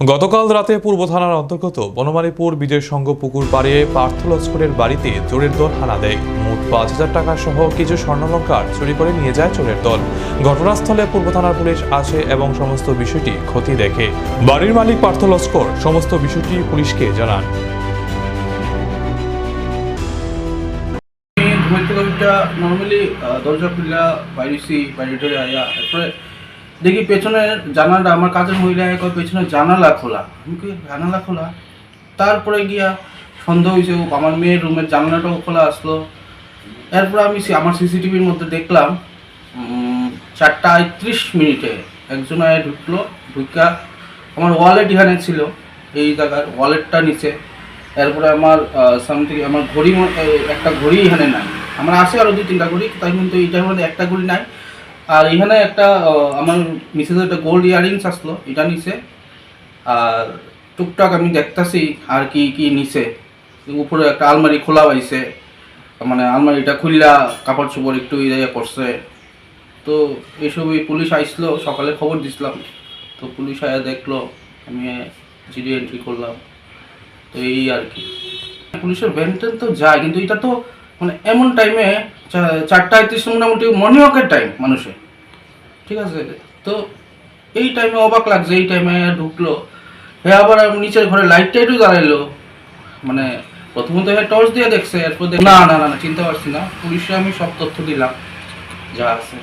গতকাল রাতে পূর্ব থানার অন্তর্গত বনমালীপুর বিজয় সংঘ পুকুর পাড়ে পার্থ লস্করের বাড়িতে চোরের দল হানা দেয়। মোট পাঁচ হাজার টাকা সহ কিছু স্বর্ণলঙ্কার চুরি করে নিয়ে যায় চোরের দল। ঘটনাস্থলে পূর্ব থানার পুলিশ আসে এবং সমস্ত বিষয়টি ক্ষতি দেখে। বাড়ির মালিক পার্থ লস্কর সমস্ত বিষয়টি পুলিশকে জানান। নর্মালি দরজা খুললা বাইরেছি বাইরে ধরে আয়া, তারপরে দেখি পেছনের জানালা আমার কাজের মহিলা এক পেছনের জানালা খোলা। আমি জানালা খোলা? তারপরে গিয়া সন্দেহ হয়েছে আমার মেয়ের রুমের জানালাটাও খোলা আসলো। এরপরে আমি আমার সিসিটিভির মধ্যে দেখলাম চারটা আটত্রিশ মিনিটে একজন আয় ঢুকলো ঢুকা আমার ওয়ালেট এখানে ছিল, এই জায়গার ওয়ালেটটা নিচে। এরপরে আমার সামথিং আমার ঘড়ি একটা ঘড়ি এখানে নাই। আমার আছে আরও দুই তিনটা ঘড়ি, তাই কিন্তু এইটার মধ্যে একটা ঘড়ি নাই। আর এখানে একটা আমার মিসেসের একটা গোল্ড ইয়ারিংস আসলো, এটা নিচে আর টুকটাক আমি দেখতাছি আর কি কি নিচে উপরে একটা আলমারি খোলা পাইছে মানে আলমারিটা খুললা, কাপড় চোপড় একটু ইয়ে করছে। তো এইসবই পুলিশ আসলো সকালে খবর দিছিলাম। তো পুলিশ আয়া দেখল, আমি জিডি এন্ট্রি করলাম। তো এই আর কি। পুলিশের ভ্যানটেন তো যায়, কিন্তু এটা তো মানে এমন টাইমে চারটা আটত্রিশ মোটামুটি মর্নিং ওয়াকের টাইম মানুষের। ঠিক আছে? তো এই টাইমে অবাক লাগছে, এই টাইমে ঢুকলো। হ্যাঁ আবার নিচের ঘরে লাইট টাইটও দাঁড়াইলো মানে প্রথমত হ্যাঁ টর্চ দিয়ে দেখছে, এরপর না না না, চিনতে পারছি না। পুলিশে আমি সব তথ্য দিলাম। যা আছে।